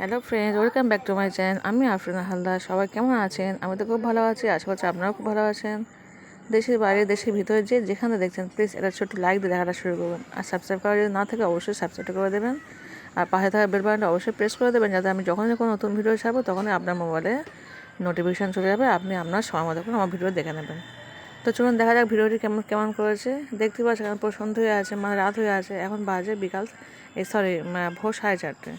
Hello friends welcome back to my channel আমি আফরিনা হালদার। সবাই কেমন আছেন? আমি তো খুব ভালো আছি। আশা করছি আপনারাও খুব ভালো আছেন। দেশের বাইরে, দেশের ভিতরে যে যেখানে দেখছেন প্লিজ একটা ছোট্ট লাইক দিয়ে দেখাটা শুরু করবেন। আর সাবস্ক্রাইব করা যদি না থাকে, অবশ্যই সাবস্ক্রাইব করে দেবেন। আর পাশে থাকা বেল বাটনটা অবশ্যই প্রেস করে দেবেন, যাতে আমি যখনই কোনো নতুন ভিডিও ছাড়বো, তখনই আপনার মোবাইলে নোটিফিকেশান চলে যাবে। আপনি আপনার সময় মতো করে আমার ভিডিও দেখে নেবেন। তো চলুন দেখা যাক ভিডিওটি কেমন কেমন করেছে। দেখতে এখন পুরো সন্ধ্যে হয়ে আছে মানে রাত হয়ে আছে। এখন বাজে বিকাল, এই সরি ভোর সাড়ে চারটে।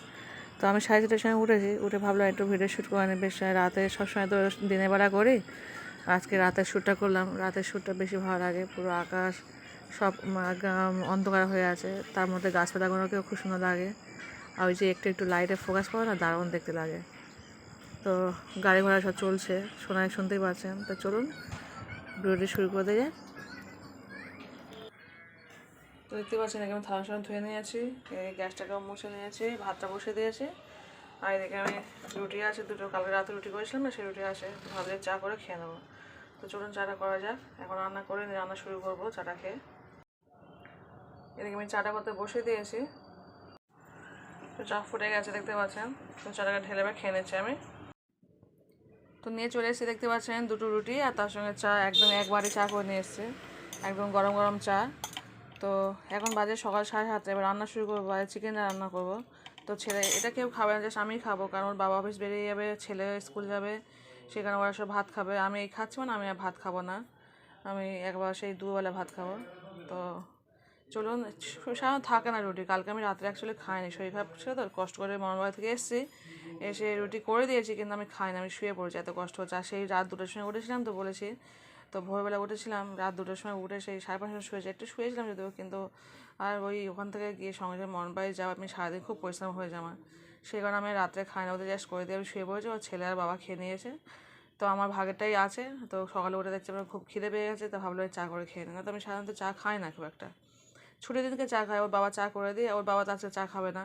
তো আমি সাড়ে চারটার সময় উঠেছি, উঠে ভাবলাম একটু ভিডিও শ্যুট করে নিই বেশ, রাতে সবসময় তো দিনের বেলা করি। আজকে রাতের শ্যুটটা করলাম। রাতের শ্যুটটা বেশি ভালো লাগে। পুরো আকাশ, সব অন্ধকার হয়ে আছে। তার মধ্যে গাছপালাগুলোকেও খুব সুন্দর লাগে। আর ওই যে একটু একটু লাইটে ফোকাস করে না, দারুণ দেখতে লাগে। তো গাড়ি ঘোড়া সব চলছে শোনায় শুনতেই পাচ্ছেন। তো চলুন ভিডিওটি শুরু করে দিয়ে তো দেখতে পাচ্ছেন এখানে থালা সামনে ধুয়ে নিয়েছি গ্যাসটাকেও মুছে নিয়েছি, ভাতটা বসে দিয়েছি। আর এদিকে আমি রুটি আছে, দুটো কালকে রাতে রুটি করেছিলাম না, সেই রুটি আছে ভাবলে চা করে খেয়ে নেব। তো চলুন চাটা করা যাক, এখন রান্না করে রান্না শুরু করব চাটা খেয়ে। এদিকে আমি চাটা করতে বসে দিয়েছি। তো চা ফুটে গেছে দেখতে পাচ্ছেন, তো চাটাকে ঢেলে এবার খেয়ে নিচ্ছি আমি। তো নিয়ে চলে এসেছি দেখতে পাচ্ছেন দুটো রুটি, আর তার সঙ্গে চা, একদম একবারে চা করে নিয়ে এসছে, একদম গরম গরম চা। তো এখন বাজে সকাল সাড়ে সাতটা, এবার রান্না শুরু করব, বাজে চিকেন রান্না করব। তো ছেলে, এটা কেউ খাবে না জাস্ট আমিই খাব, কারণ বাবা অফিস বেরিয়ে যাবে, ছেলে স্কুল যাবে, সেখানে ওরা সব ভাত খাবে। আমি এই খাচ্ছি না আমি আর ভাত খাব না। আমি একবার সেই দুবেলা ভাত খাব। তো চলুন সাধারণত থাকে না রুটি, কালকে আমি রাত্রে অ্যাকচুয়ালি খাইনি, শরীর খারাপ ছিল তো, কষ্ট করে মঙ্গলবার থেকে এসেছি, এসে রুটি করে দিয়েছি, কিন্তু আমি খাই না আমি শুয়ে পড়েছি, এত কষ্ট হচ্ছে। আর সেই রাত দুটোর সময় উঠেছিলাম তো বলেছি তো ভোরবেলা উঠেছিলাম, রাত দুটোর সময় উঠে সেই সাড়ে পাঁচটা শুয়েছি। একটু শুয়েছিলাম যদিও, কিন্তু আর ওই ওখান থেকে গিয়ে সঙ্গে সঙ্গে মন মনবাই যাওয়া, আমি সারাদিন খুব পরিশ্রম হয়ে যাওয়া সেই কারণে আমি রাত্রে খাই না, ওদের জাস্ট করে দিয়ে আমি শুয়ে পড়েছি, ওর ছেলে আর বাবা খেয়ে নিয়েছে। তো আমার ভাগেরটাই আছে, তো সকালে উঠে দেখছি আমার খুব খিদে পেয়ে গেছে, তো ভাবলো চা করে খেয়ে না তো আমি সাধারণত চা খাই না খুব একটা। ছুটির দিনকে চা খায় ওর বাবা চা করে দিয়ে, ওর বাবা তো আজকে চা খাবে না।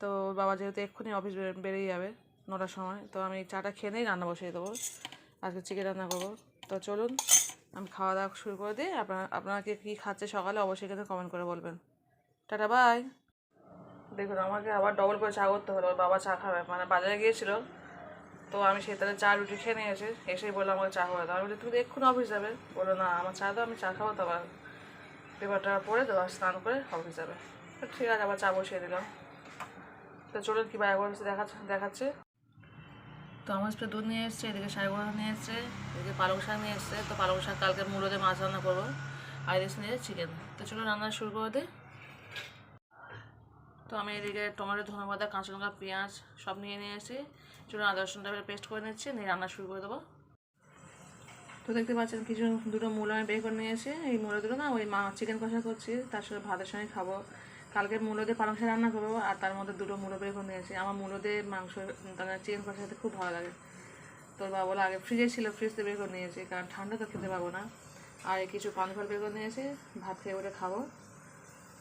তো ওর বাবা যেহেতু এক্ষুনি অফিস বেরিয়ে যাবে নটার সময়, তো আমি চাটা খেয়ে নিয়েই রান্না বসিয়ে দেবো। আজকে চিকেন রান্না করব। তো চলুন, আমি খাওয়া দাওয়া শুরু করে দিই। আপনার আপনারা কে খাচ্ছে সকালে অবশ্যই কিন্তু কমেন্ট করে বলবেন। টাটা বাই দেখুন, আমাকে আবার ডবল করে চা করতে হলো। বাবা চা খাবে। মানে বাজারে গিয়েছিল। তো আমি সেই তাহলে চা রুটি খেয়ে নিয়ে এসে, এসেই বলল আমাকে চা করে দাও আমি বলি তুমি তো এক্ষুনি অফিস যাবে। বলো না, আমার চা দাও, আমি চা খাব তো আবার পেপারটা পরে তো স্নান করে অফিস যাবে। ঠিক আছে, আবার চা বসিয়ে দিলাম। তো চলুন, কী বাইরে দেখাচ্ছে দেখাচ্ছে। তো আমার সাথে দুধ নিয়ে এসছে, এদিকে শাড়ি নিয়ে এসছে, এদিকে পালং শাক নিয়ে এসছে। তো পালং শাক কালকে মুড়োতে মাছ রান্না করব। আর এদিকে নিয়ে চিকেন তো চলো রান্না শুরু করে দিই তো আমি এদিকে টমেটো ধনে পাতা কাঁচা লঙ্কা, পেঁয়াজ সব নিয়ে নিয়ে এসেছি। চলো আদা রসুনটা পেস্ট করে নিচ্ছি, নিয়ে রান্না শুরু করে দেবো। তো দেখতে পাচ্ছেন কিছু দুটো মূল আমি বের করে নিয়েছি এই মূলো দুটো না, ওই মা চিকেন কষা করছি, তার সাথে ভাতের সঙ্গে খাব। কালকে মূলো দিয়ে পালং শাক রান্না করব, আর তার মধ্যে দুটো মূলো বের করে নিয়েছি। আমার মূলো দিয়ে মাংস তার চিকেন কষা খেতে খুব ভালো লাগে। তোর বাবা বলে আগে ফ্রিজে ছিল ফ্রিজ থেকে বের করে নিয়েছি, কারণ ঠান্ডা তো খেতে পাবো না। আর কিছু পানি ফল বের করে নিয়েছি, ভাত খেয়ে ওটা খাব।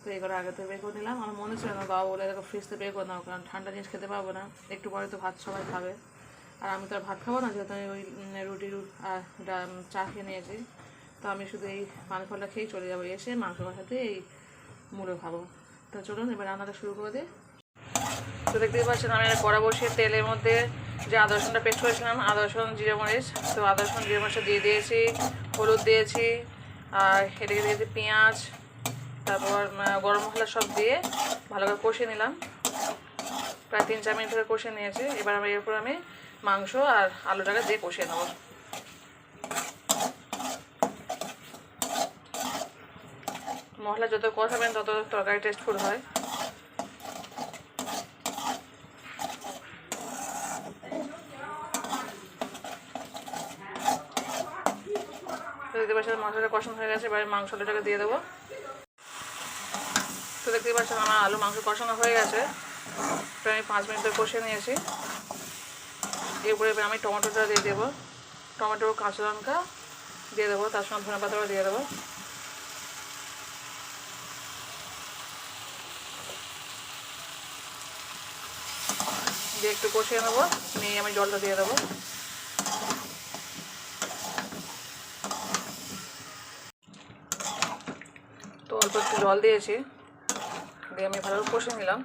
তো এগুলো আগে তো বের করে নিলাম। আমার মনে ছিল না বাবা বলে, দেখো ফ্রিজ থেকে বের করে নাও, কারণ ঠান্ডা জিনিস খেতে পারব না। একটু পরে তো ভাত সবাই খাবে। আর আমি তো আর ভাত খাব না, যেহেতু আমি ওই রুটি আর চা খেয়ে নিয়েছি। তো আমি শুধু এই পানি ফলটা খেয়েই চলে যাব, এসে মাংস কষাতে এই মুড়ো খাব। তো চলুন, এবার রান্নাটা শুরু করে দিই। তো দেখতেই পাচ্ছেন, আমি একটা কড়া বসিয়ে তেলের মধ্যে যে আদা রসুনটা পেস্ট করেছিলাম, আদা রসুন, জিরে মরিচ, তো আদা রসুন, জিরে মরিচটা দিয়ে দিয়েছি, হলুদ দিয়েছি, আর এদিকে দিয়েছি পেঁয়াজ, তারপর গরম মশলা সব দিয়ে ভালো করে কষিয়ে নিলাম। প্রায় তিন চার মিনিট ধরে কষিয়ে নিয়েছি। এবার আমি এরপর আমি মাংস আর আলুটাকে দিয়ে কষিয়ে নেব। মশলা যত কষাবেন তত তরকারি টেস্টফুল হয়। দেখতে মশলাটা হয়ে গেছে, এবারে মাংস আলুটাকে দিয়ে দেবো। তো দেখতে পাচ্ছেন আমার মাংস হয়ে গেছে। আমি পাঁচ মিনিট ধরে নিয়েছি। এরপরে আমি টমেটোটা দিয়ে দেবো। টমেটো, কাঁচা লঙ্কা দিয়ে দেবো, তার সঙ্গে ধনে পাতাও দিয়ে দেবো। দিয়ে একটু কষিয়ে নেব। নিয়ে আমি জলটা দিয়ে দেবো। তো অল্প একটু জল দিয়েছি। দিয়ে আমি ভালো কষে নিলাম।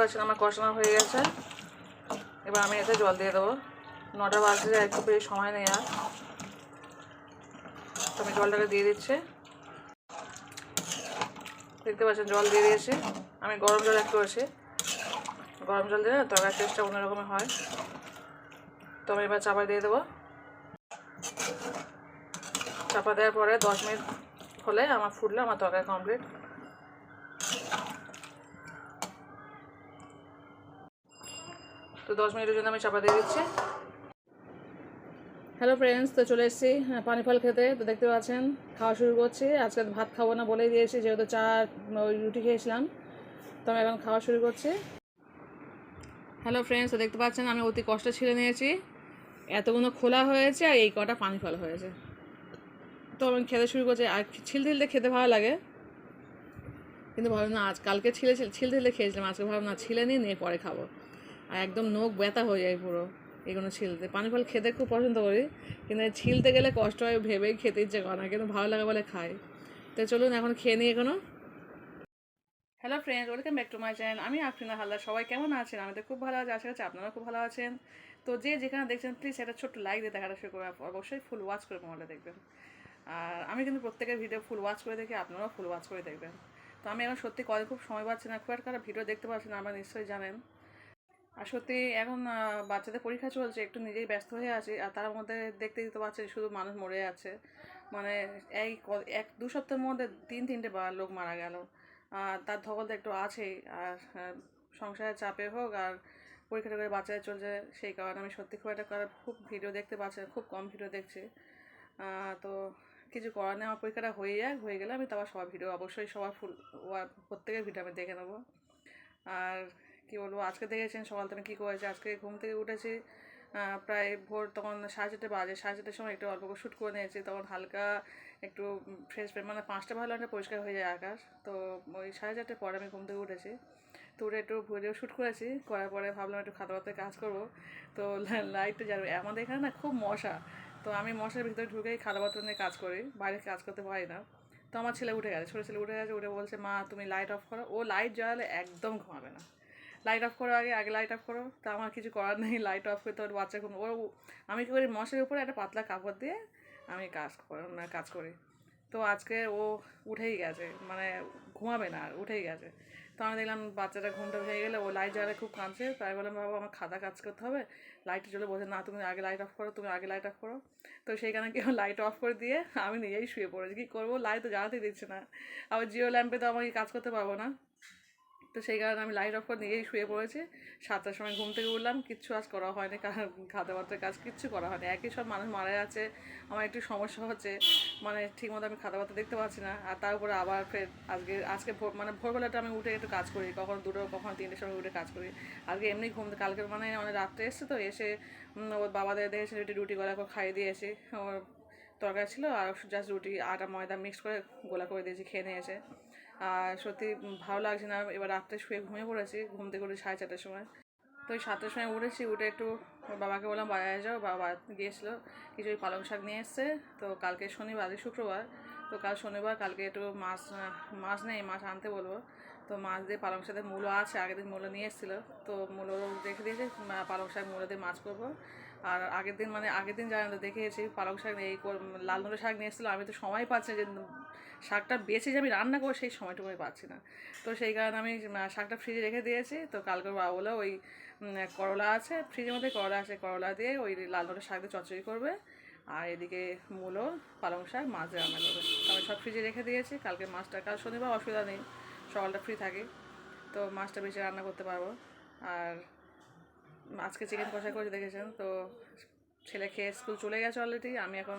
পাচ্ছেন, আমার কষানো হয়ে গেছে। এবার আমি এতে জল দিয়ে দেবো। নটা বাজতে একটু বেশি সময় নেই আর। আমি জলটাকে দিয়ে দিচ্ছি। দেখতে পাচ্ছেন, জল দিয়ে দিয়েছি। আমি গরম জল একটু করেছি। গরম জল দিলে তরকারির টেস্টটা অন্যরকমের হয়। তো আমি এবার চাপা দিয়ে দেবো। চাপা দেওয়ার পরে দশ মিনিট হলে আমার ফুটলে, আমার তরকারি কমপ্লিট তো দশ মিনিটের জন্য আমি চাপা দিয়ে দিচ্ছি। হ্যালো ফ্রেন্ডস তো চলে এসেছি হ্যাঁ, পানি ফল খেতে। তো দেখতে পাচ্ছেন খাওয়া শুরু করছি। আজকে ভাত খাব না বলেই দিয়েছি যেহেতু চা ওই রুটি খেয়েছিলাম। তো আমি এখন খাওয়া শুরু করছি। হ্যালো ফ্রেন্ডস তো দেখতে পাচ্ছেন আমি অতি কষ্ট ছিলে নিয়েছি। এতগুলো খোলা হয়েছে আর এই কটা পানি ফল হয়েছে। তো আমি খেতে শুরু করছি। আর ছিল ছিলতে খেতে ভালো লাগে। কিন্তু ভাবলাম না আজ কালকে ছিলে ছিল ছিলতে খেয়েছিলাম আজকে ভালো না ছিলে নিয়ে নিয়ে পরে খাব। আর একদম নখ ব্যথা হয়ে যায় পুরো এগুলো ছিলতে। পানি ফল খেতে খুব পছন্দ করি, কিন্তু ছিলতে গেলে কষ্ট হয়, ভেবেই খেতে ইচ্ছে করে না, কিন্তু ভালো লাগে বলে খাই। তো চলুন এখন খেয়ে নিই এখনও। Hello friend welcome back to my channel আমি আফরিনা হালদার। সবাই কেমন আছেন? আমি তো খুব ভালো আছি, আশা করছি আপনারা খুব ভালো আছেন। তো যে যেখানে দেখছেন প্লিজ একটা ছোট্ট লাইক দিয়ে দেখাটা শুরু করে অবশ্যই ফুল ওয়াচ করে মোবাইলে দেখবেন। আর আমি কিন্তু প্রত্যেকের ভিডিও ফুল ওয়াচ করে দেখি, আপনারাও ফুল ওয়াচ করে দেখবেন। তো আমি এখন সত্যি কলে খুব সময় পাচ্ছি না, খুব একটা ভিডিও দেখতে পাচ্ছি না, আপনারা নিশ্চয়ই জানেন। আর সত্যি এখন বাচ্চাদের পরীক্ষা চলছে, একটু নিজেই ব্যস্ত হয়ে আছি, আর তার মধ্যে দেখতে দিতে পারছি শুধু মানুষ মরে যাচ্ছে মানে এই এক, দু সপ্তাহের মধ্যে তিন, তিনটে লোক মারা গেল। আর তার ধকল তো একটু আছেই আর সংসারের চাপে হোক আর পরীক্ষা করে বাচ্চাদের চলছে, সেই কারণে আমি সত্যি খুব একটা করে খুব ভিডিও দেখতে পাচ্ছি খুব কম ভিডিও দেখছি। তো কিছু করার নেই, আমার পরীক্ষাটা হয়ে যাক, হয়ে গেলে আমি তারপর সবার ভিডিও অবশ্যই সবার ফুল প্রত্যেকের ভিডিও আমি দেখে নেব। আর কি বলব, আজকে দেখেছেন সকাল থেকে কী করেছে? আজকে ঘুম থেকে উঠেছি প্রায় ভোর তখন সাড়ে চারটে বাজে, সাড়ে চারটের সময় একটু অল্প করে শ্যুট করে নিয়েছি, তখন হালকা একটু ফ্রেশ মানে পাঁচটা ভালো একটা পরিষ্কার হয়ে যায় আকাশ, তো ওই সাড়ে চারটে পরে আমি ঘুম থেকে উঠেছি, তো উঠে একটু ভিডিও শ্যুট করেছি, করার পরে ভাবলাম একটু খাতা পাতে কাজ করব, তো লাইটটা যাবে আমাদের এখানে না খুব মশা, তো আমি মশার ভিতরে ঢুকেই খাতা পাত্র নিয়ে কাজ করি, বাইরে কাজ করতে পারি না, তো আমার ছেলে উঠে গেছে, ছোটো ছেলে উঠে গেছে, উঠে বলছে, মা, তুমি লাইট অফ করো। ও লাইট জ্বালালে একদম ঘুমাবে না। লাইট অফ করো আগে আগে লাইট অফ করো। তা আমার কিছু করার নেই লাইট অফ করতে ওর বাচ্চা ঘুম ও, আমি কী করি মশার উপরে একটা পাতলা কাপড় দিয়ে আমি কাজ কর- না কাজ করি। তো আজকে ও উঠেই গেছে মানে ঘুমাবে না আর, উঠেই গেছে। তো আমি দেখলাম বাচ্চাটা ঘুমটা ভেঙে গেলে ও লাইট জ্বালে খুব কাঁদছে। তাই বললাম, বাবা, আমার খাতা কাজ করতে হবে। লাইট জ্বলে বলছে, না, তুমি আগে লাইট অফ করো, তুমি আগে লাইট অফ করো। তো সেইখানে কেউ লাইট অফ করে দিয়ে আমি নিজেই শুয়ে পড়েছি। কী করব? লাইট তো জ্বালাতেই দিচ্ছে না। আবার জিও ল্যাম্পে তো আমাকে কাজ করতে পারব না। তো সেই কারণে আমি লাইট অফ করে নিজেই শুয়ে পড়েছি। সাতটার সময় ঘুম থেকে উঠলাম, কিচ্ছু আজ করা হয়নি, কারণ খাতা পাত্রের কাজ কিচ্ছু করা হয়নি। একই সব মানুষ মারা যাচ্ছে, আমার একটু সমস্যা হচ্ছে মানে ঠিকমতো আমি খাতা পাত্র দেখতে পাচ্ছি না। আর তার উপরে আবার ফের আজকে আজকে ভোর মানে ভোরবেলাটা আমি উঠে একটু কাজ করি, কখন দুটো, কখন তিনটের সময় উঠে কাজ করি। আজকে এমনি ঘুম, কালকে মানে অনেক রাত্রে এসছে তো, এসে ওর বাবাদের দেখেছে রুটি রুটি গলা করে খাইয়ে দিয়েছি ওর তরকারি ছিল, আর জাস্ট রুটি, আটা, ময়দা মিক্স করে গোলা করে দিয়েছি, খেয়ে নিয়েছে সত্যি ভালো লাগছে না। এবার রাত্রে শুয়ে ঘুমিয়ে পড়েছি, ঘুম থেকে উঠে সাড়ে চারটার সময়। তো ওই সাতটার সময় উঠেছি, উঠে একটু বাবাকে বললাম বাজারে যাও। বাবা গিয়েছিল কিছু ওই পালং শাক নিয়ে এসছে। তো কালকে শনিবার শুক্রবার। তো কাল শনিবার, কালকে একটু মাছ মাছ নেই, মাছ আনতে বলব। তো মাছ দিয়ে পালং শাকের মূলো আছে, আগের দিন মূলো নিয়ে এসেছিল। তো মূলো রেখে দিয়েছে পালং শাক মূলো দিয়ে মাছ করব। আর আগের দিন মানে আগের দিন জানেন তো দেখিয়েছি পালং শাক এই লাল নোড়ো শাক নিয়ে এসেছিল, আমি তো সময় পাচ্ছি যে শাকটা বেছে যে আমি রান্না করব সেই সময়টুকু আমি পাচ্ছি না। তো সেই কারণে আমি শাকটা ফ্রিজে রেখে দিয়েছি। তো কালকে বাবা বলে ওই করলা আছে ফ্রিজের মধ্যে করলা আছে, করলা দিয়ে ওই লাল নোড়ো শাক দিয়ে চচ্চড়ি করবে। আর এদিকে মূলো, পালং শাক, মাছ রান্না করবে। আমি সব ফ্রিজে রেখে দিয়েছি। কালকে মাছটা, কাল শনিবার অসুবিধা নেই, সকালটা ফ্রি থাকে। তো মাছটা বেশি রান্না করতে পারব। আর আজকে চিকেন কষা করে দেখেছেন? তো ছেলে খেয়ে স্কুল চলে গেছে অলরেডি আমি এখন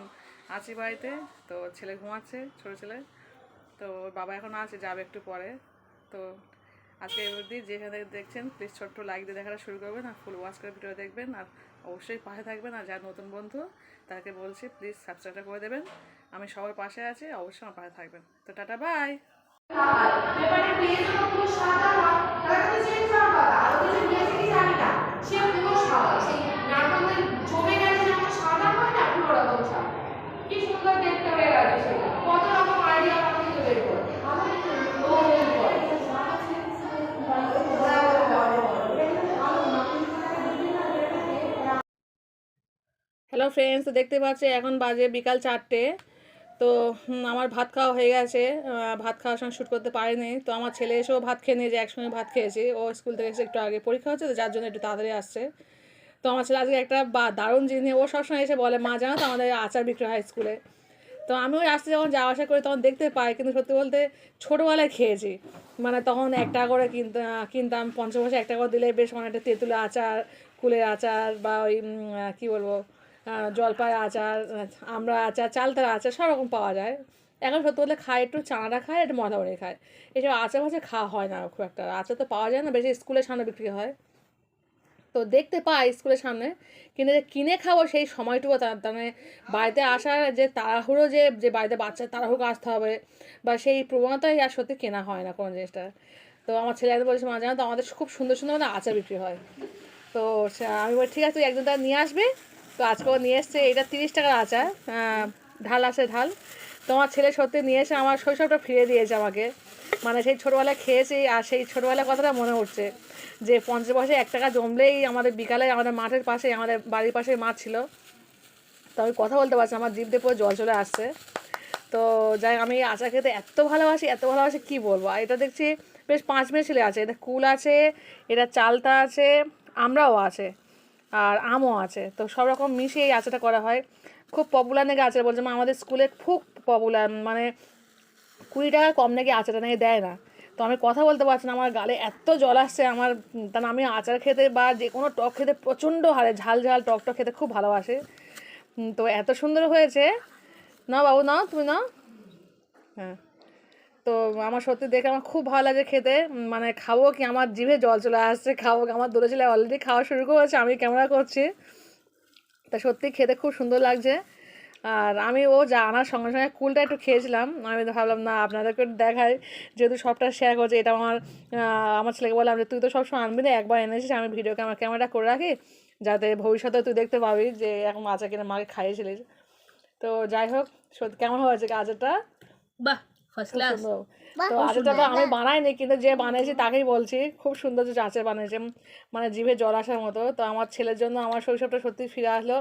আছি বাড়িতে, তো ছেলে ঘুমাচ্ছে, ছোটো ছেলে। তো বাবা এখন আছে, যাবে একটু পরে। তো আজকে অবধি যেখানে দেখছেন প্লিজ ছোট্ট লাইক দিয়ে দেখাটা শুরু করবেন, আর ফুল ওয়াচ করে ভিডিও দেখবেন, আর অবশ্যই পাশে থাকবেন, আর যার নতুন বন্ধু তাকে বলছি প্লিজ সাবস্ক্রাইবটা করে দেবেন। আমি সবার পাশে আছি, অবশ্যই আমার পাশে থাকবেন। তো টাটা বাই পেপারে পেজ হলো পুরো সাদা হয় তাহলে তুমি চেঞ্জ করার কথা আর ওই যে নিয়েছে কি জানিটা সে পুরো সাদা সেই নারকলের জমে গেছে যেমন সাদা হয় না পুরো রকম সাদা কি সুন্দর দেখতে হয়ে গেছে সেটা কত রকম আইডিয়া আমাকে তো বের করে ও বের করে হ্যালো ফ্রেন্ডস দেখতে পাচ্ছি, এখন বাজে বিকাল চারটে। তো আমার ভাত খাওয়া হয়ে গেছে। ভাত খাওয়ার সময় শ্যুট করতে পারিনি। তো আমার ছেলে এসেও ভাত খেয়ে নিয়েছে, একসঙ্গে ভাত খেয়েছি। ও স্কুল থেকে এসে একটু আগে পরীক্ষা হচ্ছে, তো যার জন্য একটু তাড়াতাড়ি আসছে। তো আমার ছেলে আজকে একটা বা, দারুণ জিনিস ও সবসময় এসে বলে, মা, জানো তো আমাদের আচার বিক্রি হয় স্কুলে তো আমি ওই আসতে যখন যাওয়া আসা করি, তখন দেখতে পাই, কিন্তু সত্যি বলতে ছোটোবেলায় খেয়েছি। মানে তখন একটা করে কিনতে কিনতাম পঞ্চাশ পয়সা এক টাকা করে দিলে বেশ অনেকটা তেঁতুলের আচার, কুলের আচার বা ওই কী বলব? জলপাই আচার আমরা আচার চালতার আচার সব রকম পাওয়া যায়। এখন সত্যি বলতে খায়, একটু চানাটা খায়, একটু মদামরি খায়। এসব আচার ফাচার খাওয়া হয় না খুব একটা। আচার তো পাওয়া যায় না, বেশি স্কুলের সামনে বিক্রি হয়। তো দেখতে পাই স্কুলের সামনে, কিন্তু যে কিনে খাব সেই সময়টুকু তার মানে বাড়িতে আসার যে তাড়াহুড়ো যে যে বাড়িতে বাচ্চা তাড়াহুড়ো আসতে হবে, বা সেই প্রবণতাই আর সত্যি কেনা হয় না কোনো জিনিসটা। তো আমার ছেলে একদিন বলেছে, মা, জানো তো আমাদের খুব সুন্দর সুন্দর মানে আচার বিক্রি হয়। তো আমি বলি, ঠিক আছে, তুই একদিন তার নিয়ে আসবে তো আজকেও নিয়ে এসছে এটা তিরিশ টাকার আচার ঢাল আছে ঢাল। তো আমার ছেলে সত্যি নিয়ে এসে আমার শৈশবটা ফিরে দিয়েছে আমাকে। মানে সেই ছোটোবেলায় খেয়েছি আর সেই ছোটোবেলার কথাটা মনে হচ্ছে যে পঞ্চাশ পয়সা এক টাকা জমলেই আমাদের বিকালে আমাদের মাঠের পাশে, আমাদের বাড়ির পাশে মাঠ ছিল। তো আমি কথা বলতে পারছি আমার জিভ দিয়ে পুরো জল চলে আসছে। তো যাই আমি আচার খেতে এত ভালোবাসি এত ভালোবাসি, কি বলব? আর এটা দেখছি বেশ পাঁচ মিশিলে আছে। এটা কুল আছে, এটা চালতা আছে, আমরাও আছে। আর আমও আছে। তো সব রকম মিশিয়ে এই আচারটা করা হয়। খুব পপুলার নাকি আচার বলছে? মা, আমাদের স্কুলে খুব পপুলার মানে কুড়ি টাকা কম নাকি আচারটা নাকি দেয় না। তো আমি কথা বলতে পারছি না আমার গালে এত জল আসছে আমার কারণ আমি আচার খেতে বা যে কোনো টক খেতে প্রচণ্ড হারে ঝাল ঝাল টক টক খেতে খুব ভালোবাসে। তো এত সুন্দর হয়েছে। না বাবু নাও তুমি নাও। হ্যাঁ। তো আমার সত্যি দেখে আমার খুব ভালো লাগে খেতে। মানে খাব কি আমার জিভে জল চলে আসছে, খাব আমার দোলে ছেলে অলরেডি খাওয়া শুরু করেছে, আমি ক্যামেরা করছি। তা সত্যি খেতে খুব সুন্দর লাগছে। আর আমি ও যা আনার সঙ্গে সঙ্গে কুলটা একটু খেয়েছিলাম, আমি তো ভাবলাম, না আপনাদেরকে দেখাই, যেহেতু সবটা শেয়ার করছে, এটা আমার আমার ছেলেকে বললাম যে, তুই তো সবসময় আনবি না, একবার এনেছিস, আমি ভিডিও ক্যামেরা ক্যামেরাটা করে রাখি, যাতে ভবিষ্যতে তুই দেখতে পাবি যে এখন মাছা কিনে, মাকে খাইয়েছিলিস। তো যাই হোক সত্যি কেমন হয়েছে গাজরটা? বাহ! ফার্স্ট ক্লাস তো আচারটা তো আমি বানাইনি কিন্তু যে বানিয়েছি তাকেই বলছি। খুব সুন্দর যে আচার বানিয়েছে মানে জিভে জল আসার মতো। তো আমার ছেলের জন্য আমার শৈশবটা সত্যি ফিরে আসলো।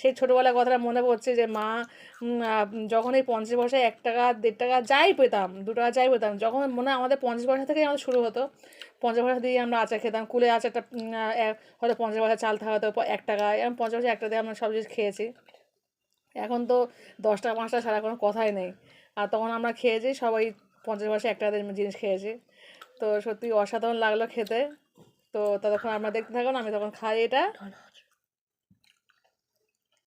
সেই ছোটোবেলার কথাটা মনে পড়ছে যে মা যখন এই পঞ্চাশ পয়সা এক টাকা দেড় টাকা যাই পেতাম দু টাকা যাই পেতাম যখন মনে হয় আমাদের পঞ্চাশ পয়সা থেকেই আমাদের শুরু হতো পঞ্চাশ পয়সা দিয়ে আমরা আচার খেতাম কুলে আচারটা হয়তো পঞ্চাশ পয়সা চাল থাকা হতো এক টাকা এরকম পঞ্চাশ পয়সা এক টাকা দিয়ে আমরা সব জিনিস খেয়েছি। এখন তো দশ টাকা পাঁচ টাকা ছাড়া কোনো কথাই নেই। আর তখন আমরা খেয়েছি সবাই পঞ্চাশ পয়সা একটা জিনিস খেয়েছি তো সত্যি অসাধারণ লাগল খেতে। তো ততক্ষণ আমরা দেখতে থাকুন, আমি তখন খাই এটা।